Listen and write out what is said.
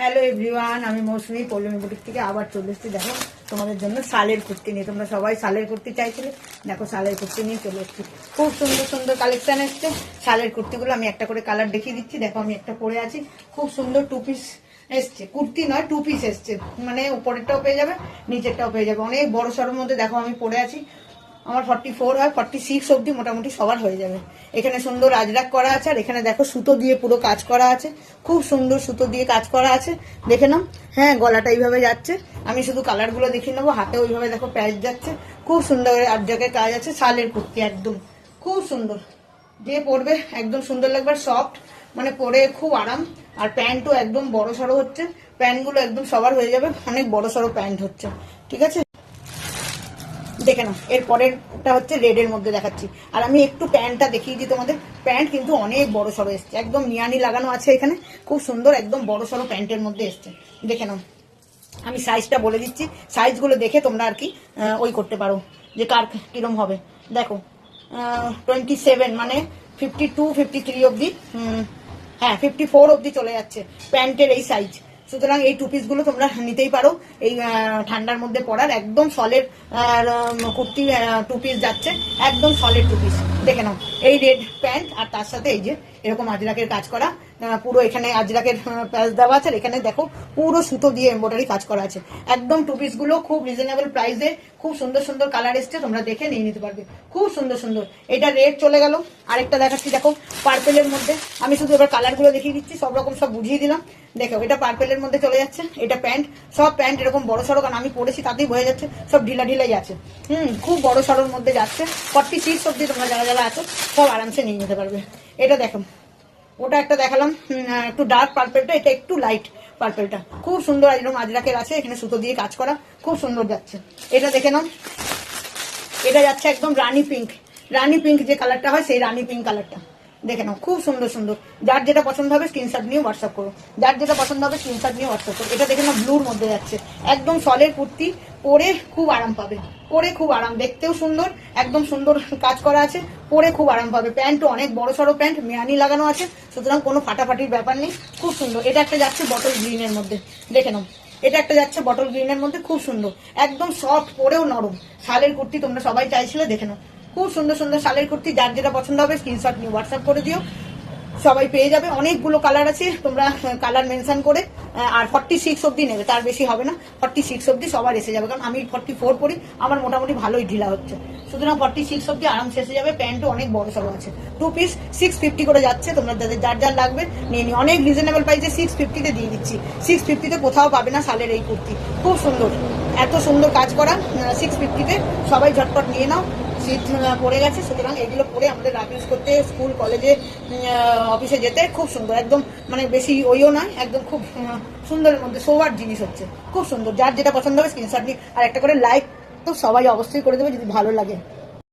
Hello everyone আমি মৌসুমি পল্লমী boutique থেকে আবার চলে এসেছি। দেখো, তোমাদের জন্য শালের কুর্তি নিয়ে, তোমরা সবাই শালের কুর্তি চাইছিলে। দেখো, শালের কুর্তি নিয়ে চলে এসেছি। খুব সুন্দর সুন্দর কালেকশান এসছে। শালের কুর্তিগুলো আমি একটা করে কালার দেখিয়ে দিচ্ছি। দেখো, আমি একটা পরে আছি। খুব সুন্দর টু পিস এসছে। কুর্তি নয় টু পিস এসছে। মানে উপরেরটাও পেয়ে যাবে, নিচেরটাও পেয়ে যাবে। অনেক বড় সড়োর মধ্যে দেখো, আমি পরে আছি। আমার ফর্টি ফোর হয় ফর্টি সিক্স অব্দি মোটামুটি সবার হয়ে যাবে। এখানে সুন্দর আজরাক করা আছে, আর এখানে দেখো সুতো দিয়ে পুরো কাজ করা আছে। খুব সুন্দর সুতো দিয়ে কাজ করা আছে। দেখে নাও। হ্যাঁ গলাটা এইভাবে যাচ্ছে। আমি শুধু কালারগুলো দেখিয়ে নেব, হাতে ওইভাবে দেখো প্যাচ যাচ্ছে। খুব সুন্দর আজরাকের কাজ আছে, শালের কুর্তি একদম। খুব সুন্দর। যে পরবে একদম সুন্দর লাগবে সফট মানে পরে খুব আরাম। আর প্যান্টও একদম বড় সড়ো হচ্ছে। প্যান্টগুলো একদম সবার হয়ে যাবে, অনেক বড় সড়ো প্যান্ট হচ্ছে। ঠিক আছে? দেখে নাও এর পরেরটা হচ্ছে রেডের মধ্যে দেখাচ্ছি। আর আমি একটু প্যান্টটা দেখিয়ে দিই তোমাদের। প্যান্ট কিন্তু অনেক বড় সড়ো এসছে একদম নিয়ানি লাগানো আছে এখানে। খুব সুন্দর একদম বড় সড়ো প্যান্টের মধ্যে এসছে। দেখে নাও। আমি সাইজটা বলে দিচ্ছি। সাইজগুলো দেখে তোমরা আর কি ওই করতে পারো যে কার কিরম হবে। দেখো টোয়েন্টি সেভেন মানে fifty two fifty three um, হ্যাঁ ফিফটি ফোর অব্দি চলে যাচ্ছে প্যান্টের এই সাইজ সুতরাং এই টু পিসগুলো তোমরা নিতেই পারো। এই ঠান্ডার মধ্যে পড়ার একদম সলের কুর্তি টু পিস যাচ্ছে। একদম সলের টু পিস দেখে নাও, এই রেড প্যান্ট আর তার সাথে এই যে এরকম আজরাকের কাজ করা। পুরো এখানে আজরাকের প্যাচ দেওয়া আছে আর এখানে দেখো পুরো সুতো দিয়ে এম্ব্রয়ডারি কাজ করা আছে। একদম টু পিসগুলো খুব রিজনেবল প্রাইসে খুব সুন্দর সুন্দর কালার এসছে, তোমরা দেখে নিয়ে নিতে পারবে। খুব সুন্দর সুন্দর। এটা রেড চলে গেল। আরেকটা দেখাচ্ছি, দেখো পার্পেলের মধ্যে। আমি শুধু এবার কালারগুলো দেখিয়ে দিচ্ছি, সব রকম সব বুঝিয়ে দিলাম। দেখো, এটা পার্পেলের মধ্যে চলে যাচ্ছে, এটা প্যান্ট সব প্যান্ট এরকম বড় সড়ো, কারণ আমি পরেছি তাতেই বোঝা যাচ্ছে সব ঢিলা ঢিলাই আছে হুম, খুব বড় সড়োর মধ্যে যাচ্ছে। ফর্টি সিক্স অব্দি তোমরা যারা যারা আছো, সব আরামসে নিয়ে নিতে পারবে। এটা দেখো ওটা একটা দেখালাম একটু ডার্ক পার্পেলটা এটা একটু লাইট পার্পেলটা খুব সুন্দর একদম আজরাকের আছে, এখানে সুতো দিয়ে কাজ করা, খুব সুন্দর যাচ্ছে। এটা দেখে নাও। এটা যাচ্ছে একদম রানী পিঙ্ক রানী পিঙ্ক যে কালারটা হয়, সেই রানী পিঙ্ক কালারটা দেখে নাও, খুব সুন্দর সুন্দর। যার যেটা পছন্দ হবে স্ক্রিনশট নিয়ে হোয়াটসঅ্যাপ করো। যার যেটা পছন্দ হবে স্ক্রিনশট নিয়ে হোয়াটসঅ্যাপ করো। এটা দেখে নাও ব্লুর মধ্যে যাচ্ছে। একদম সলের কুর্তি পরে খুব আরাম পাবে। পরে খুব আরাম, দেখতেও সুন্দর, একদম সুন্দর কাজ করা আছে, পরে খুব আরাম পাবে। প্যান্টও অনেক বড় সড়ো প্যান্ট, মেয়ানি লাগানো আছে, সুতরাং কোনো ফাটাফাটির ব্যাপার নেই, খুব সুন্দর। এটা একটা যাচ্ছে বটল গ্রিনের মধ্যে, দেখে নাও। এটা একটা যাচ্ছে বটল গ্রিনের মধ্যে, খুব সুন্দর। একদম সফট পরেও নরম। শালের কুর্তি তোমরা সবাই চাইছিলে, দেখে নাও। খুব সুন্দর সুন্দর শালের কুর্তি, যার যেটা পছন্দ হবে স্ক্রিনশট নিয়ে হোয়াটসঅ্যাপ করে দিও। সবাই পেয়ে যাবে। অনেকগুলো কালার আছে, তোমরা কালার মেনশন করে আর ফর্টি সিক্স অব্দি নেবে, তার বেশি হবে না। ফর্টি সিক্স অব্দি সবার এসে যাবে, কারণ আমি ফর্টি ফোর পরি আমার মোটামুটি ভালোই ঢিলা হচ্ছে। সুতরাং ফর্টি সিক্স অব্দি আরামসে এসে যাবে, প্যান্টও অনেক বড় সড়ো আছে। টু পিস সিক্স ফিফটি করে যাচ্ছে, তোমরা যাদের, যার যার লাগবে, নিয়ে নিও। অনেক রিজনেবল প্রাইসে সিক্স ফিফটিতে দিয়ে দিচ্ছি। সিক্স ফিফটিতে কোথাও পাবে না সালের এই কুর্তি। খুব সুন্দর। এত সুন্দর কাজ করা সিক্স ফিফটিতে সবাই ঝটপট নিয়ে নাও শীত পড়ে গেছে, সুতরাং এগুলো পরে আমাদের রাত ইউজ করতে স্কুল কলেজে অফিসে যেতে খুব সুন্দর, একদম মানে বেশি ওইও নয়, একদম খুব সুন্দর সুন্দরের মধ্যে সোয়ার জিনিস হচ্ছে, খুব সুন্দর, যার যেটা পছন্দ হবে স্ক্রিনশট নিয়ে, আর একটা করে লাইক তো সবাই অবশ্যই করে দেবে, যদি ভালো লাগে।